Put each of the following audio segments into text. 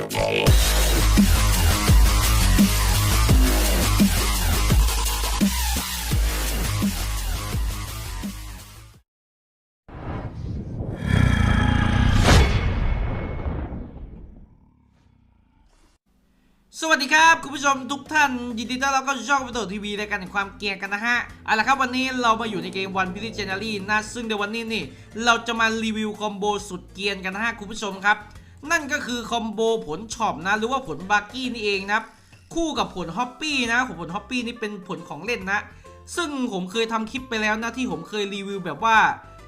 สวัสดีครับ คุณผู้ชมทุกท่าน ยินดีต้อนรับเข้าสู่ช่องประตูทีวีรายการแห่งความเกียนกันนะฮะเอาละครับวันนี้เรามาอยู่ในเกมวันพิ c เจเนอรี่นะซึ่งในวันนี้นี่ เราจะมารีวิวคอมโบสุดเกียนกันนะฮะคุณผู้ชมครับ นั่นก็คือคอมโบผลช็อปนะ หรือว่าผลบาร์กี้นี่เองนะครับ คู่กับผลฮอปปี้นะผลฮอปปี้นี่เป็นผลของเล่นนะ ซึ่งผมเคยทำคลิปไปแล้วนะที่ผมเคยรีวิวแบบว่า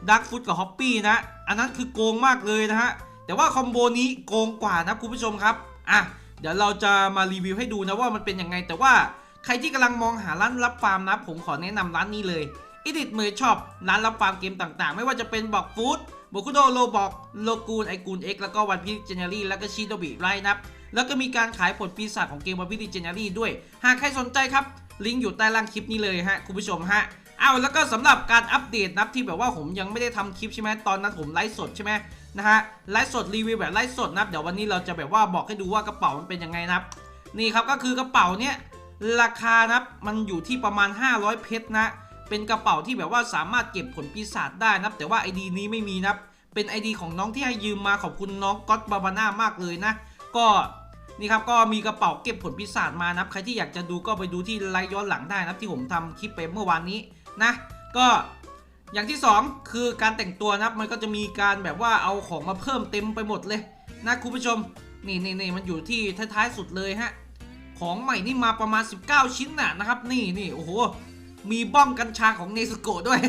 ดักฟุตกับฮอปปี้นะ อันนั้นคือโกงมากเลยนะฮะ แต่ว่าคอมโบนี้โกงกว่านะคุณผู้ชมครับ อะ เดี๋ยวเราจะมารีวิวให้ดูนะว่ามันเป็นยังไง แต่ว่าใครที่กำลังมองหาร้านรับฟาร์มนะ ผมขอแนะนำร้านนี้เลยอิดิทมือช็อปร้านรับฟาร์มเกมต่างๆ ไม่ว่าจะเป็นบอกฟู้ด โบคุโดโลบอกโลกูนไอกูนเอ็กแล้วก็วันพีเจเนอรี่แล้วก็ชิโดบิไรนับแล้วก็มีการขายผลปีศาจของเกมวันพีเจเนอรี่ด้วย หากใครสนใจครับ ลิงก์อยู่ใต้ล่างคลิปนี้เลยฮะคุณผู้ชมฮะเอาแล้วก็สำหรับการอัปเดตนับที่แบบว่าผมยังไม่ได้ทำคลิปใช่ไหมตอนนั้นผมไลฟ์สดใช่ไหมนะฮะไลฟ์สดรีวิวแบบไลฟ์สดนะเดี๋ยววันนี้เราจะแบบว่าบอกให้ดูว่ากระเป๋ามันเป็นยังไงนับ นี่ครับก็คือกระเป๋าเนี้ยราคานับมันอยู่ที่ประมาณ 500 เพชรนะ เป็นกระเป๋าที่แบบว่าสามารถเก็บผลปีศาจได้นะแต่ว่า ID นี้ไม่มีนะเป็น ID ของน้องที่ให้ยืมมาขอบคุณน้องก๊อตบาบาน่ามากเลยนะ ก็นี่ครับก็มีกระเป๋าเก็บผลปีศาจมานับใครที่อยากจะดูก็ไปดูที่ไลฟ์ย้อนหลังได้นะที่ผมทำคลิปไปเมื่อวานนี้นะ ก็อย่างที่สองคือการแต่งตัวนะมันก็จะมีการแบบว่าเอาของมาเพิ่มเต็มไปหมดเลยนะคุณผู้ชมนี่นี่นี่มันอยู่ที่ท้ายๆสุดเลยฮะของใหม่นี่มาประมาณ 19 ชิ้นน่ะนะครับ นี่นี่โอ้โห มีบ้องกัญชาของเนสโกด้วย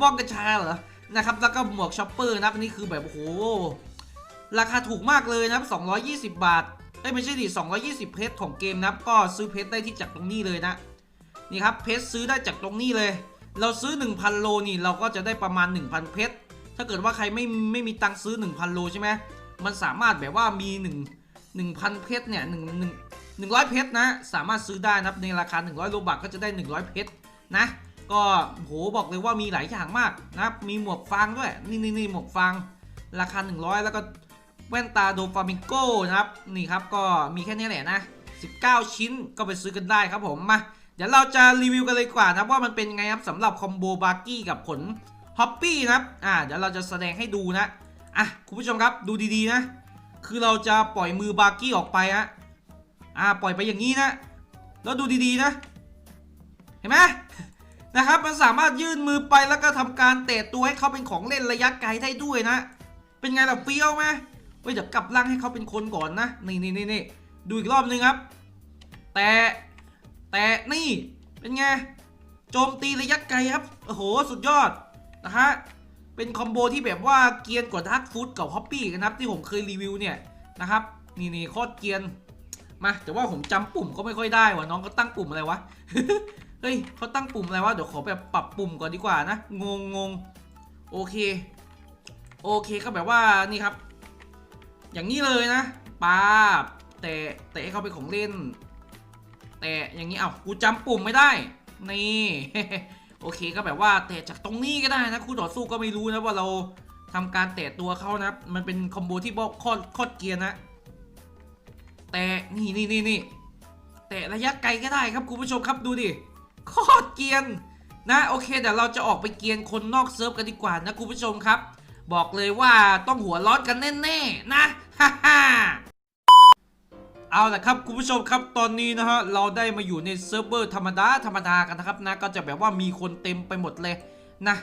บ้องกัญชาเหรอ นะครับ แล้วก็หมวกช็อปเปอร์นะอันนี้คือแบบโอ้โห ราคาถูกมากเลยนะครับ220 บาทเอ้ยไม่ใช่ดิ220 เพชรของเกมนับก็ซื้อเพชรได้ที่จากตรงนี้เลยนะ นี่ครับเพชรซื้อได้จากตรงนี้เลย เราซื้อ 1,000 โลนี่เราก็จะได้ประมาณ 1,000 เพชร ถ้าเกิดว่าใครไม่ไม่มีตังค์ซื้อ 1,000 โลใช่ไหมมันสามารถแบบว่ามี 1 1,000 เพชรเนี่ย1 1 100 เพชรนะ สามารถซื้อได้นะครับในราคา 100โลบักก็จะได้ 100 เพชรนะ ก็โหบอกเลยว่ามีหลายอย่างมากนะครับ มีหมวกฟางด้วย นี่นี่นี่หมวกฟาง ราคา 100 แล้วก็แว่นตาโดฟามิงโก้นะครับ นี่ครับก็มีแค่นี้แหละนะ 19 ชิ้นก็ไปซื้อกันได้ครับผม มา เดี๋ยวเราจะรีวิวกันเลยกว่านะว่ามันเป็นไงครับสำหรับคอมโบบาร์กี้กับผลฮอปปี้นะครับ อ่า เดี๋ยวเราจะแสดงให้ดูนะ อะ คุณผู้ชมครับ ดูดีๆนะ คือเราจะปล่อยมือบาร์กี้ออกไปฮะ อ่าปล่อยไปอย่างนี้นะแล้วดูดีๆนะ เห็นไหมนะครับมันสามารถยื่นมือไปแล้วก็ทำการเตะตัวให้เขาเป็นของเล่นระยะไกลได้ด้วยนะ เป็นไงล่ะเฟี้ยวไหมเฮ้ยเดี๋ยวกลับร่างให้เขาเป็นคนก่อนนะนี่นี่นี่นี่ดูอีกรอบนึงครับแต่แต่นี่เป็นไงโจมตีระยะไกลครับโอ้โหสุดยอดนะฮะเป็นคอมโบที่แบบว่าเกียนกว่าดักฟูดกับฮอปปี้กันนะครับที่ผมเคยรีวิวเนี่ยนะครับนี่นี่โคตรเกียน มาแต่ว่าผมจำปุ่มก็ไม่ค่อยได้วะน้องเขาตั้งปุ่มอะไรวะ เฮ้ยเขาตั้งปุ่มอะไรวะเดี๋ยวขอแบบปรับปุ่มก่อนดีกว่านะงงงงโอเค โอเคก็แบบว่านี่ครับ อย่างนี้เลยนะปาบแต่แต่ให้เขาเป็นของเล่น แต่อย่างนี้เอ้ากูจำปุ่มไม่ได้ นี่โอเคก็แบบว่าแตะจากตรงนี้ก็ได้นะคู่ต่อสู้ก็ไม่รู้นะว่าเราทำการแตะตัวเขานะ มันเป็นคอมโบที่บอกคตรโคตรเกียร์นะ แต่นี่นี่นี่นี่แต่ระยะไกลก็ได้ครับคุณผู้ชมครับดูดิโคตรเกียนนะโอเคเดี๋ยวเราจะออกไปเกียนคนนอกเซิร์ฟกันดีกว่านะคุณผู้ชมครับ บอกเลยว่าต้องหัวร้อนกันแน่ๆนะฮ่าฮ่าเอาละครับคุณผู้ชมครับตอนนี้นะฮะเราได้มาอยู่ในเซิร์ฟเวอร์ธรรมดาธรรมดากันนะครับนะก็จะแบบว่ามีคนเต็มไปหมดเลยนะ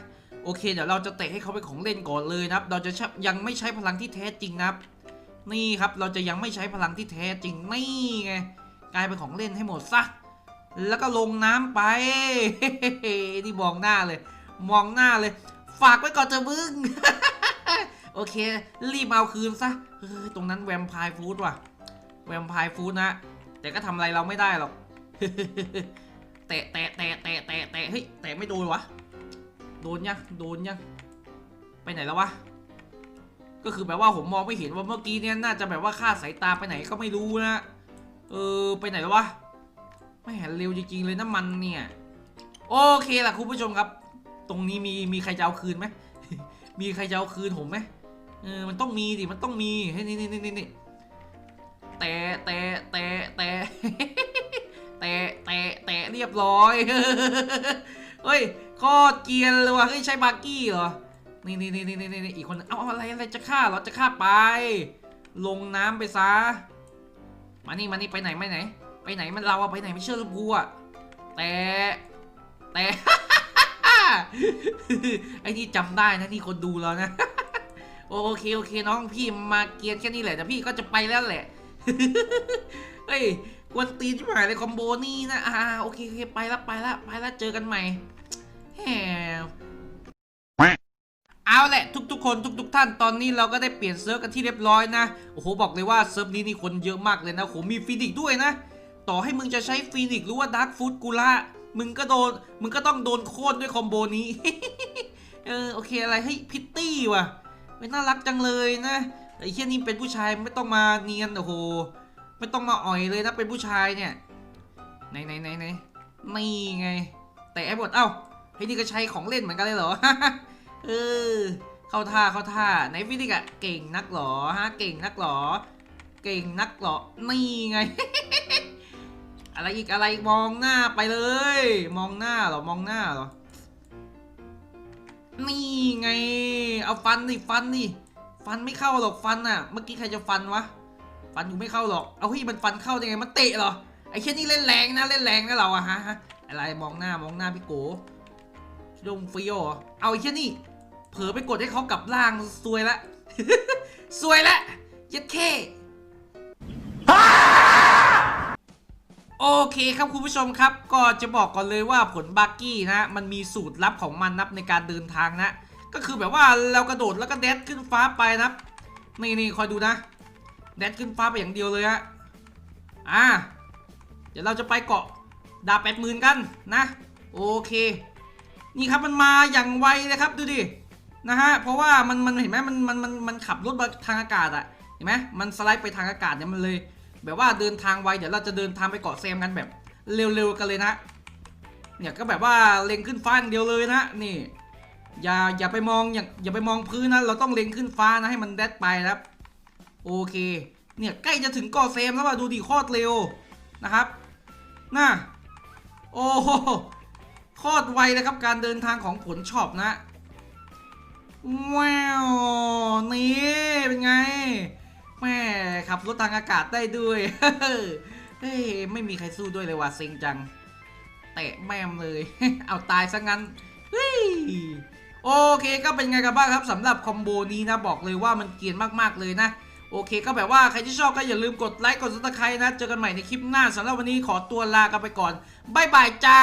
โอเคเดี๋ยวเราจะเตะให้เขาเป็นของเล่นก่อนเลยนะครับ เราจะยังไม่ใช้พลังที่แท้จริงนะครับ นี่ครับเราจะยังไม่ใช้พลังที่แท้จริงนี่ไงกลายเป็นของเล่นให้หมดซะแล้วก็ลงน้ำไปนี่มองหน้าเลย มองหน้าเลย ฝากไว้ก่อนเถอะมึงโอเค รีบเอาคืนซะเฮ้ยตรงนั้นแวมไพร์ฟู้ดว่ะ แวมไพร์ฟู้ดนะ แต่ก็ทำอะไรเราไม่ได้หรอกแตะแตะแตะแตะแตะแตะเฮ้ยแตะไม่โดนวะ โดนยัง โดนยัง ไปไหนแล้ววะ ก็คือแบบว่าผมมองไม่เห็นว่าเมื่อกี้เนี่ยน่าจะแบบว่าคาดสายตาไปไหนก็ไม่รู้นะเออไปไหนแล้ววะไม่เห็นเร็วจริงๆเลยน้ำมันเนี่ย โอเคล่ะคุณผู้ชมครับ ตรงนี้มีมีใครจะเอาคืนไหมมีใครจะเอาคืนผมไหมเออมันต้องมีดิมันต้องมีเฮ้ยนี่นี่นี่นี่แตะแตะแตะแตะแตะแตะแตะเรียบร้อยเฮ้ยโคตรเกียนเลยวะเฮ้ยใช้บาร์กี้เหรอ นี่นี่นี่นี่นี่นี่อีกคนนึงเอาอะไรอะไรจะฆ่าเรอจะฆ่าไป ลงน้ำไปซะ มานี่มานี่ไปไหนไปไหน ไปไหนมันเราอะไปไหนไม่เชื่อกูอะแต่แต่ไอ้นี่จำได้นะนี่คนดูแล้วนะ โอเคโอเคน้องพี่มาเกียนแค่นี้แหละแต่พี่ก็จะไปแล้วแหละเฮ้ยกวนตีนชิบหายเลยคอมโบนี่นะอ่าโอเคโอเคไปละไปละไปละเจอกันใหม่ เอาแหละทุกๆ คนทุก ๆ ท่านตอนนี้เราก็ได้เปลี่ยนเซิร์ฟกันที่เรียบร้อยนะโอ้โหบอกเลยว่าเซิร์ฟนี้นี่คนเยอะมากเลยนะโหมีฟีนิกด้วยนะ ต่อให้มึงจะใช้ฟีนิกหรือว่าดาร์กฟูดกูล่ามึงก็โดนมึงก็ต้องโดนโค่นด้วยคอมโบนี้เออโอเคอะไรเฮ้พิตตี้ว่ะไม่น่ารักจังเลยนะไอ้เชี่ยนี่เป็นผู้ชายไม่ต้องมาเนียนโอ้โหไม่ต้องมาอ่อยเลยนะเป็นผู้ชายเนี่ยไหนไหนไหนไหนนี่ไง แต่ไอ้บทเอ้าไอ้นี่ก็ใช้ของเล่นเหมือนกันเลยเหรอ เออ เข้าท่าเข้าท่าไหนฟินิกอะเก่งนักหรอฮะเก่งนักหรอ เก่งนักหรอนี่ไง อะไรอีกอะไรมองหน้าไปเลย มองหน้าหรอมองหน้าหรอนี่ไง เอาฟันดิฟันดิฟันไม่เข้าหรอกฟันอะเมื่อกี้ใครจะฟันวะฟันอยู่ไม่เข้าหรอก เอาเฮ้ยมันฟันเข้าได้ไงมันเตะหรอไอ้เช่นนี่เล่นแรงนะเล่นแรงนะเราอะฮะอะไรมองหน้ามองหน้าพี่โกดงฟิโอเอเอาไอ้เช่นนี่ เผลอไปกดให้เขากลับร่างซวยละ ซวยละเย็ดแค่โอเคครับคุณผู้ชมครับ ก็จะบอกก่อนเลยว่าผลบักกี้นะ มันมีสูตรลับของมันนับในการเดินทางนะ ก็คือแบบว่าเรากระโดดแล้วก็แดดขึ้นฟ้าไปนะนี่นี่คอยดูนะแดดขึ้นฟ้าไปอย่างเดียวเลยฮะอ่าเดี๋ยวเราจะไปเกาะดาบแปดหมื่นกันนะ โอเค นี่ครับมันมาอย่างไวเลยครับดูดิ นะฮะ เพราะว่ามันมันเห็นไหมมันมันมันมันขับรถมาทางอากาศอะเห็นไหมมันสไลด์ไปทางอากาศเนี่ยมันเลย แบบว่าเดินทางไวเดี๋ยวเราจะเดินทางไปเกาะแซมกันแบบเร็วๆกันเลยนะเนี่ยก็แบบว่าเล็งขึ้นฟ้าอย่างเดียวเลยนะนี่อย่าอย่าไปมองอย่าอย่าไปมองพื้นนะเราต้องเล็งขึ้นฟ้านะให้มันแดดไปนะครับโอเค เนี่ยใกล้จะถึงเกาะแซมแล้วว่ะดูดิโคตรเร็วนะครับน่ะโอ้โหโคตรไวนะครับการเดินทางของผลช็อปนะ ว้าว นี่ เป็นไง แม่ขับรถทางอากาศได้ด้วย เฮ้ย ไม่มีใครสู้ด้วยเลยว่ะเซ็งจัง เตะแม่มเลย เอาตายซะงั้น เฮ้ย โอเคก็เป็นไงกันบ้างครับสำหรับคอมโบนี้นะ บอกเลยว่ามันเกรียนมากๆเลยนะ โอเคก็แบบว่าใครที่ชอบก็อย่าลืมกดไลค์กดซับสไครต์นะ เจอกันใหม่ในคลิปหน้าสำหรับวันนี้ขอตัวลากันไปก่อน บ๊ายบายจ้า